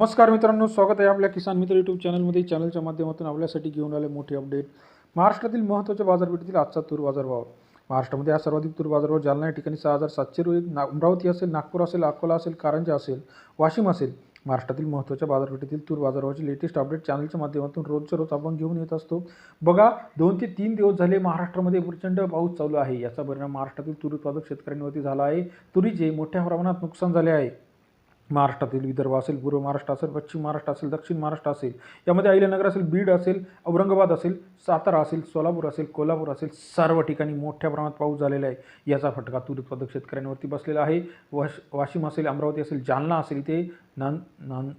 नमस्कार मित्रांनो स्वागत आहे आपल्या किसान मित्र यूट्यूब चॅनलमध्ये चॅनलच्या माध्यमातून आपल्यासाठी घेऊन आले मोठे अपडेट महाराष्ट्रातील महत्त्वाच्या बाजारपेठेतील आजचा तूर बाजारभाव. महाराष्ट्रामध्ये हा सर्वाधिक तूर बाजारभाव जालना या ठिकाणी सहा हजार सातशे रुपये ना अमरावती असेल नागपूर असेल अकोला असेल कारंजा असेल वाशिम असेल. महाराष्ट्रातील महत्त्वाच्या बाजारपेठेतील तूर बाजारभावाची लेटेस्ट अपडेट चॅनलच्या माध्यमातून रोजच्या रोज आपण घेऊन येत असतो. बघा दोन ते तीन दिवस झाले महाराष्ट्रामध्ये प्रचंड पाऊस चालू आहे. याचा परिणाम महाराष्ट्रातील तूर उत्पादक शेतकऱ्यांवरती झाला आहे. तुरीचे मोठ्या प्रमाणात नुकसान झाले आहे. महाराष्ट्रातील विदर्भ असेल पूर्व महाराष्ट्र असेल पश्चिम महाराष्ट्र असेल दक्षिण महाराष्ट्र असेल यामध्ये अहिल्यानगर असेल बीड असेल औरंगाबाद असेल सातारा असेल सोलापूर असेल कोल्हापूर असेल सर्व ठिकाणी मोठ्या प्रमाणात पाऊस झालेला आहे. याचा फटका तूर उत्पादक शेतकऱ्यांवरती बसलेला आहे. वाश वाशिम असेल अमरावती असेल जालना असेल इथे नान नान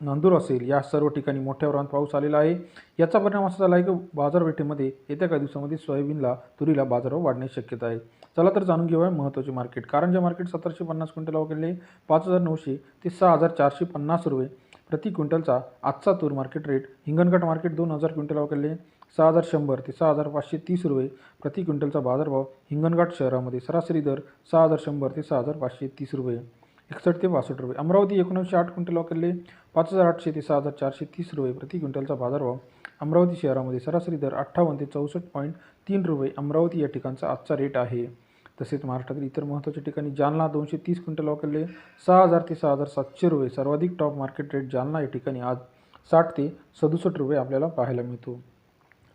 नांदूर असेल या सर्व ठिकाणी मोठ्या प्रमाणात पाऊस आलेला आहे. याचा परिणाम असा झाला आहे की बाजारपेठेमध्ये येत्या काही दिवसामध्ये सोयाबीनला तुरीला बाजारभाव वाढण्याची शक्यता आहे. चला तर जाणून घेऊया महत्त्वाचे मार्केट कारंजा मार्केट सतराशे पन्नास क्विंटल गेले पाच हजार नऊशे ते सहा हजार चारशे पन्नास रुपये प्रति क्विंटलचा आजचा तूर मार्केट रेट हिंगणघाट मार्केट दोन हजार क्विंटल गेले सहा हजार शंभर ते सहा हजार पाचशे तीस रुपये प्रति क्विंटलचा बाजारभाव हिंगणघाट शहरामध्ये सरासरी दर सहा हजार शंभर ते सहा हजार पाचशे तीस रुपये. एकसष्ट ते बासष्ट रुपये. अमरावती एकोणीसशे आठ क्विंटल वाकडले पाच हजार आठशे ते सहा हजार चारशे तीस रुपये प्रति क्विंटलचा बाजारभाव अमरावती शहरामध्ये सरासरी दर अठ्ठावन्न ते चौसष्ट पॉईंट तीन रुपये अमरावती या ठिकाणचा आजचा रेट आहे. तसेच महाराष्ट्रातील इतर महत्त्वाच्या ठिकाणी जालना दोनशे तीस क्विंटल वाकडले सहा हजार ते सहा हजार सातशे रुपये सर्वाधिक टॉप मार्केट रेट जालना या ठिकाणी आज साठ ते सदुसष्ट रुपये आपल्याला पाहायला मिळतो.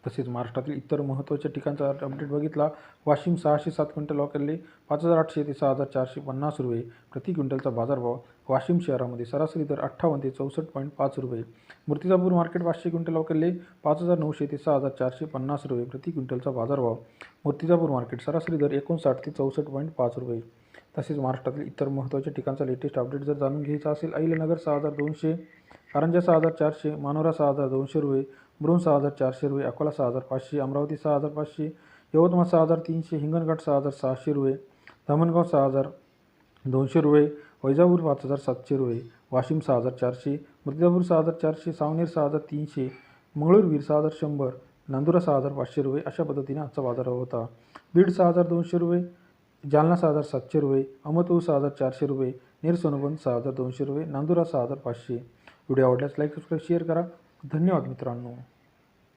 तसेच महाराष्ट्रातील इतर महत्त्वाच्या ठिकाणचा अपडेट बघितला वाशिम सहाशे सात क्विंटल वाकरले पाच हजार आठशे ते सहा हजार चारशे पन्नास रुपये प्रति क्विंटलचा बाजारभाव. वाशिम शहरामध्ये सरासरी दर अठ्ठावन्न ते चौसष्ट पॉईंट पाच रुपये. मूर्तिजापूर मार्केट पाचशे क्विंटल वाकरले पाच हजार नऊशे ते सहा हजार चारशे पन्नास रुपये प्रति क्विंटलचा बाजारभाव. मूर्तिजापूर मार्केट सरासरी दर एकोणसाठ ते चौसष्ट पॉईंट पाच रुपये. तसेच महाराष्ट्रातील इतर महत्त्वाच्या ठिकाणचा लेटेस्ट अपडेट जर जाणून घ्यायचा असेल अहिलनगर सहा हजार दोनशे कारंजा सहा हजार चारशे मानोरा सहा हजार दोनशे रुपये ब्रून सहा हजार चारशे रुपये अकोला सहा हजार पाचशे अमरावती सहा हजार पाचशे यवतमाळ सहा हजार तीनशे हिंगणघाट सहा हजार सहाशे रुपये धामणगाव सहा हजार दोनशे रुपये वैजापूर पाच हजार सातशे रुपये वाशिम सहा हजार चारशे मृत्यापूर सहा हजार चारशे सावनेर सहा हजार तीनशे मंगळूरवीर सहा हजार शंभर नांदुरा सहा हजार पाचशे रुपये अशा पद्धतीने आजचा बाजार होता बीड सहा हजार दोनशे रुपये जालना सहा हजार सातशे रुपये अहमदपूर सहा हजार चारशे रुपये नेर सोनोबंद सहा हजार दोनशे रुपये नांदुरा सहा हजार पाचशे व्हिडिओ आवडल्यास लाईक सबस्क्राईब शेअर करा धन्यवाद मित्रांनो.